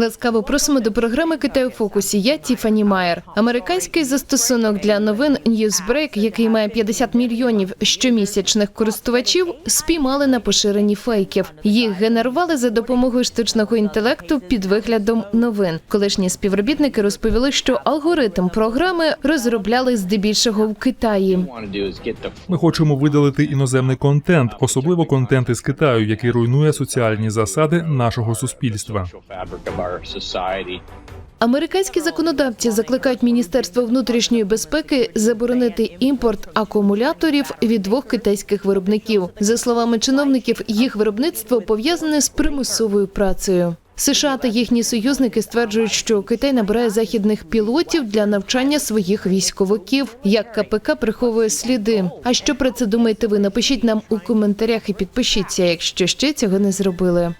Ласкаво просимо до програми Китай у фокусі. Я Тіфані Майер. Американський застосунок для новин Newsbreak, який має 50 мільйонів щомісячних користувачів, спіймали на поширенні фейків. Їх генерували за допомогою штучного інтелекту під виглядом новин. Колишні співробітники розповіли, що алгоритм програми розробляли здебільшого в Китаї. Ми хочемо видалити іноземний контент, особливо контент із Китаю, який руйнує соціальні засади нашого суспільства. Our society. Американські законодавці закликають Міністерство внутрішньої безпеки заборонити імпорт акумуляторів від двох китайських виробників. За словами чиновників, їх виробництво пов'язане з примусовою працею. США та їхні союзники стверджують, що Китай набирає західних пілотів для навчання своїх військовиків. Як КПК приховує сліди. А що про це думаєте ви? Напишіть нам у коментарях і підпишіться, якщо ще цього не зробили.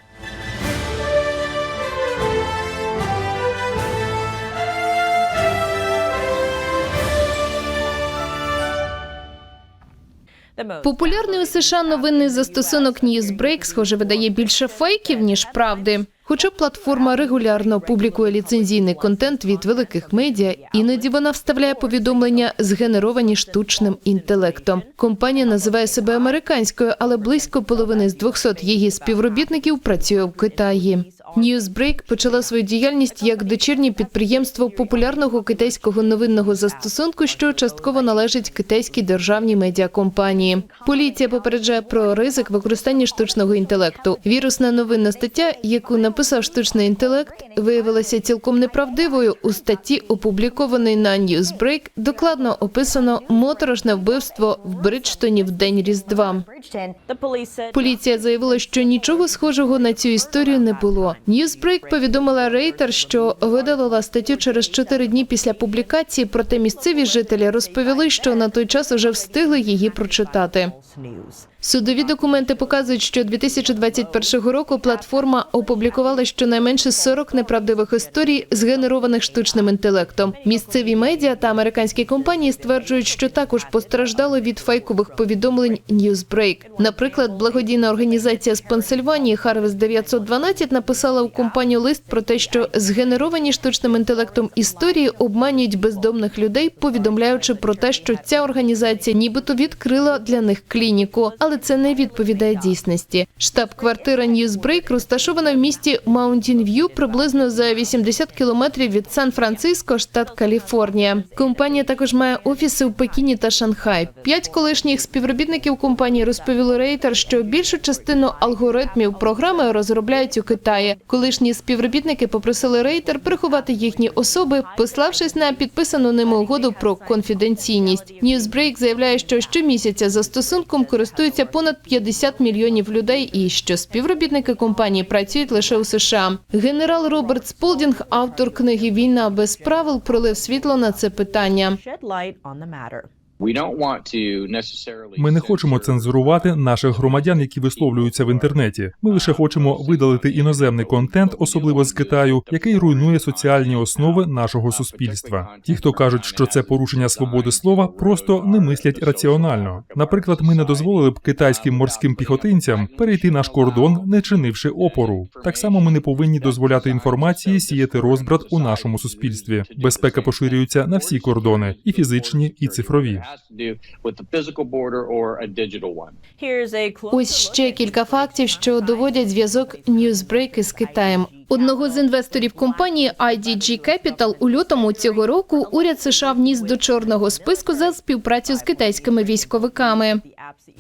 Популярний у США новинний застосунок Newsbreak, схоже, видає більше фейків ніж правди. Хоча платформа регулярно публікує ліцензійний контент від великих медіа, іноді вона вставляє повідомлення, згенеровані штучним інтелектом. Компанія називає себе американською, але близько половини з 200 її співробітників працює в Китаї. Newsbreak почала свою діяльність як дочірнє підприємство популярного китайського новинного застосунку, що частково належить китайській державній медіакомпанії. Поліція попереджає про ризик використання штучного інтелекту. Вірусна новинна стаття, яку написав штучний інтелект, виявилася цілком неправдивою. У статті, опублікованій на Newsbreak, докладно описано моторошне вбивство в Бриджтоні в день Різдва. Поліція заявила, що нічого схожого на цю історію не було. Newsbreak повідомила Рейтер, що видалила статтю через чотири дні після публікації, проте місцеві жителі розповіли, що на той час уже встигли її прочитати. Судові документи показують, що 2021 року платформа опублікувала щонайменше 40 неправдивих історій, згенерованих штучним інтелектом. Місцеві медіа та американські компанії стверджують, що також постраждали від фейкових повідомлень Newsbreak. Наприклад, благодійна організація з Пенсильванії Harvest 912 написала у компанію лист про те, що згенеровані штучним інтелектом історії обманюють бездомних людей, повідомляючи про те, що ця організація нібито відкрила для них клініку, але це не відповідає дійсності. Штаб-квартира Newsbreak розташована в місті View приблизно за 80 кілометрів від Сан-Франциско, штат Каліфорнія. Компанія також має офіси у Пекіні та Шанхай. П'ять колишніх співробітників компанії розповіли Рейтер, що більшу частину алгоритмів програми розробляють у Китаї. Колишні співробітники попросили Рейтер приховати їхні особи, пославшись на підписану ними угоду про конфіденційність. Newsbreak заявляє, що щомісяця застосунком користуються понад 50 мільйонів людей, і що співробітники компанії працюють лише у США. Генерал Роберт Сполдінг, автор книги Війна без правил, пролив світло на це питання. Ми не хочемо цензурувати наших громадян, які висловлюються в інтернеті. Ми лише хочемо видалити іноземний контент, особливо з Китаю, який руйнує соціальні основи нашого суспільства. Ті, хто кажуть, що це порушення свободи слова, просто не мислять раціонально. Наприклад, ми не дозволили б китайським морським піхотинцям перейти наш кордон, не чинивши опору. Так само ми не повинні дозволяти інформації сіяти розбрат у нашому суспільстві. Безпека поширюється на всі кордони, і фізичні, і цифрові. Ось ще кілька фактів, що доводять зв'язок Newsbreak із Китаєм. Одного з інвесторів компанії IDG Capital у лютому цього року уряд США вніс до чорного списку за співпрацю з китайськими військовиками.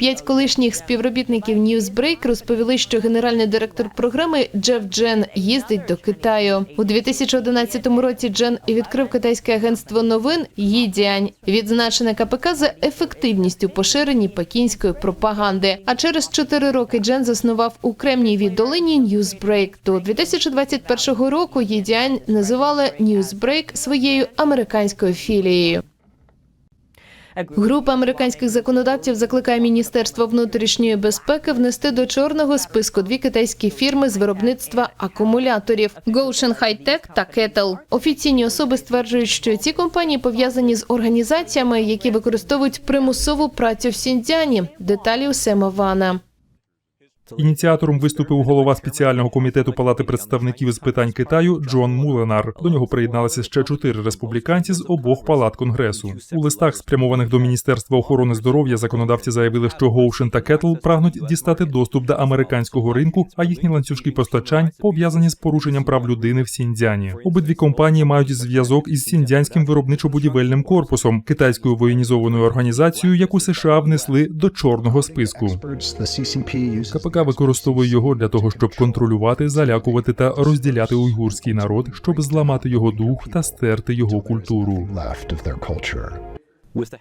П'ять колишніх співробітників Newsbreak розповіли, що генеральний директор програми Джеф Джен їздить до Китаю. У 2011 році Джен відкрив китайське агентство новин Їдянь, відзначене КПК за ефективністю поширенні пекінської пропаганди. А через чотири роки Джен заснував у Кремнієвій долині Newsbreak. До 2021 року Їдянь називали Newsbreak своєю американською філією. Група американських законодавців закликає Міністерство внутрішньої безпеки внести до чорного списку дві китайські фірми з виробництва акумуляторів Goshen High-Tech та Kettle. Офіційні особи стверджують, що ці компанії пов'язані з організаціями, які використовують примусову працю в Сіньцзяні. Деталі у Сема Вана. Ініціатором виступив голова спеціального комітету Палати представників з питань Китаю Джон Муленар. До нього приєдналися ще чотири республіканці з обох палат конгресу. У листах, спрямованих до Міністерства охорони здоров'я, законодавці заявили, що Гоушен та Кетл прагнуть дістати доступ до американського ринку, а їхні ланцюжки постачань пов'язані з порушенням прав людини в Сіндзяні. Обидві компанії мають зв'язок із Сіндзянським виробничо-будівельним корпусом, китайською воєнізованою організацією, яку США внесли до чорного списку. КПК використовує його для того, щоб контролювати, залякувати та розділяти уйгурський народ, щоб зламати його дух та стерти його культуру.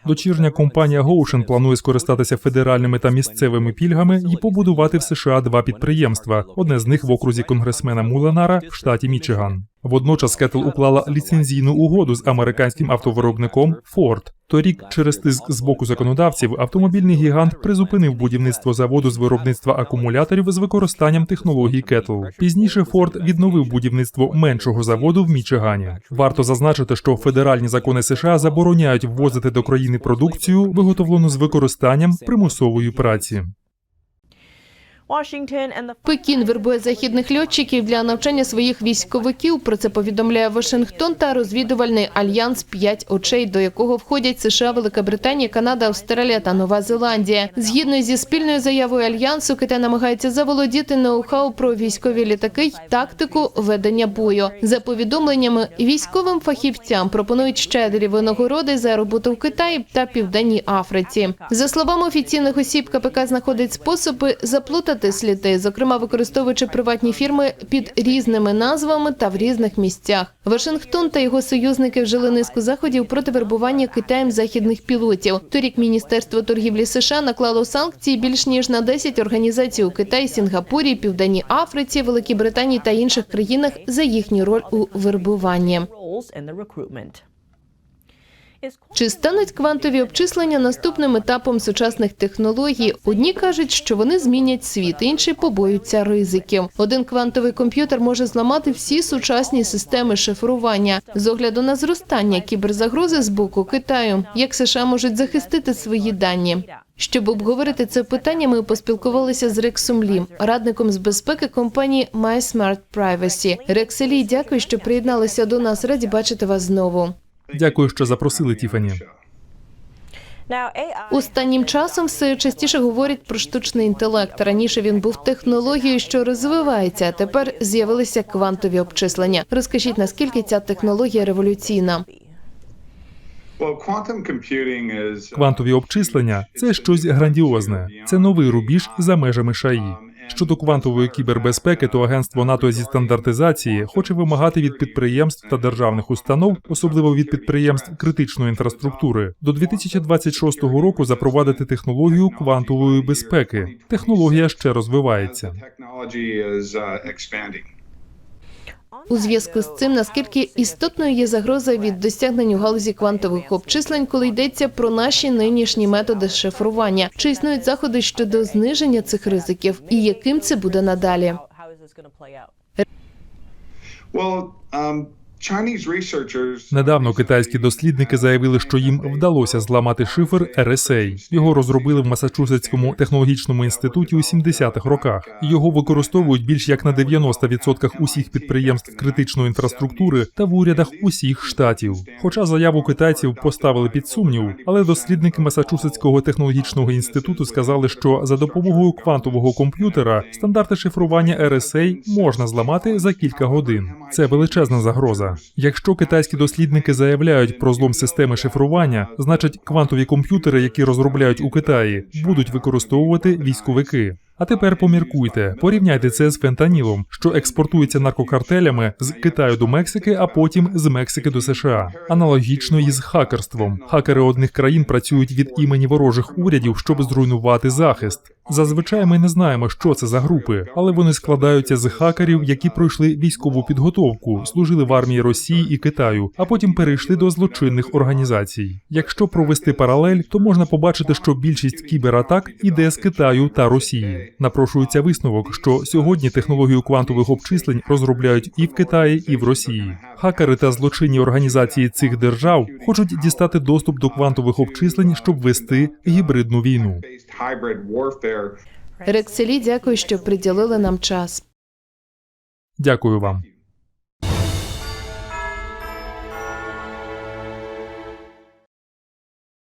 Дочірня компанія Гоушен планує скористатися федеральними та місцевими пільгами і побудувати в США два підприємства. Одне з них в окрузі конгресмена Муланара в штаті Мічиган. Водночас Кетл уклала ліцензійну угоду з американським автовиробником Ford. Торік, через тиск з боку законодавців, автомобільний гігант призупинив будівництво заводу з виробництва акумуляторів з використанням технологій Кетл. Пізніше Ford відновив будівництво меншого заводу в Мічигані. Варто зазначити, що федеральні закони США забороняють ввозити до країни продукцію, виготовлену з використанням примусової праці. Пекін вербує західних льотчиків для навчання своїх військовиків. Про це повідомляє Вашингтон та розвідувальний альянс «П'ять очей, до якого входять США, Велика Британія, Канада, Австралія та Нова Зеландія. Згідно зі спільною заявою альянсу, Китай намагається заволодіти ноу-хау про військові літаки й тактику ведення бою. За повідомленнями військовим фахівцям пропонують щедрі винагороди за роботу в Китаї та Південній Африці. За словами офіційних осіб, КПК знаходить способи заплутати сліди, зокрема використовуючи приватні фірми під різними назвами та в різних місцях. Вашингтон та його союзники вжили низку заходів проти вербування Китаєм західних пілотів. Торік Міністерство торгівлі США наклало санкції більш ніж на 10 організацій у Китаї, Сінгапурі, Південній Африці, Великій Британії та інших країнах за їхню роль у вербуванні. Чи стануть квантові обчислення наступним етапом сучасних технологій? Одні кажуть, що вони змінять світ, інші побоюються ризиків. Один квантовий комп'ютер може зламати всі сучасні системи шифрування з огляду на зростання кіберзагрози з боку Китаю. Як США можуть захистити свої дані? Щоб обговорити це питання, ми поспілкувалися з Рексом Лі, радником з безпеки компанії MySmart Privacy. Рексе Лі, дякую, що приєдналися до нас. Раді бачити вас знову. Дякую, що запросили Тіфані. Останнім часом все частіше говорять про штучний інтелект. Раніше він був технологією, що розвивається, а тепер з'явилися квантові обчислення. Розкажіть, наскільки ця технологія революційна? Квантові обчислення це щось грандіозне. Це новий рубіж за межами ШАІ. Щодо квантової кібербезпеки, то агентство НАТО зі стандартизації хоче вимагати від підприємств та державних установ, особливо від підприємств критичної інфраструктури, до 2026 року запровадити технологію квантової безпеки. Технологія ще розвивається. У зв'язку з цим, наскільки істотною є загроза від досягнень у галузі квантових обчислень, коли йдеться про наші нинішні методи шифрування? Чи існують заходи щодо зниження цих ризиків, і яким це буде надалі? Well, um, Недавно китайські дослідники заявили, що їм вдалося зламати шифр RSA. Його розробили в Масачусетському технологічному інституті у 70-х роках. Його використовують більш як на 90% усіх підприємств критичної інфраструктури та в урядах усіх штатів. Хоча заяву китайців поставили під сумнів, але дослідники Масачусетського технологічного інституту сказали, що за допомогою квантового комп'ютера стандарти шифрування RSA можна зламати за кілька годин. Це величезна загроза. Якщо китайські дослідники заявляють про злом системи шифрування, значить квантові комп'ютери, які розробляють у Китаї, будуть використовувати військовики. А тепер поміркуйте, порівняйте це з фентанілом, що експортується наркокартелями з Китаю до Мексики, а потім з Мексики до США. Аналогічно і з хакерством. Хакери одних країн працюють від імені ворожих урядів, щоб зруйнувати захист. Зазвичай ми не знаємо, що це за групи, але вони складаються з хакерів, які пройшли військову підготовку, служили в армії Росії і Китаю, а потім перейшли до злочинних організацій. Якщо провести паралель, то можна побачити, що більшість кібератак іде з Китаю та Росії. Напрошується висновок, що сьогодні технологію квантових обчислень розробляють і в Китаї, і в Росії. Хакери та злочинні організації цих держав хочуть дістати доступ до квантових обчислень, щоб вести гібридну війну. Рекселі, дякую, що приділили нам час. Дякую вам.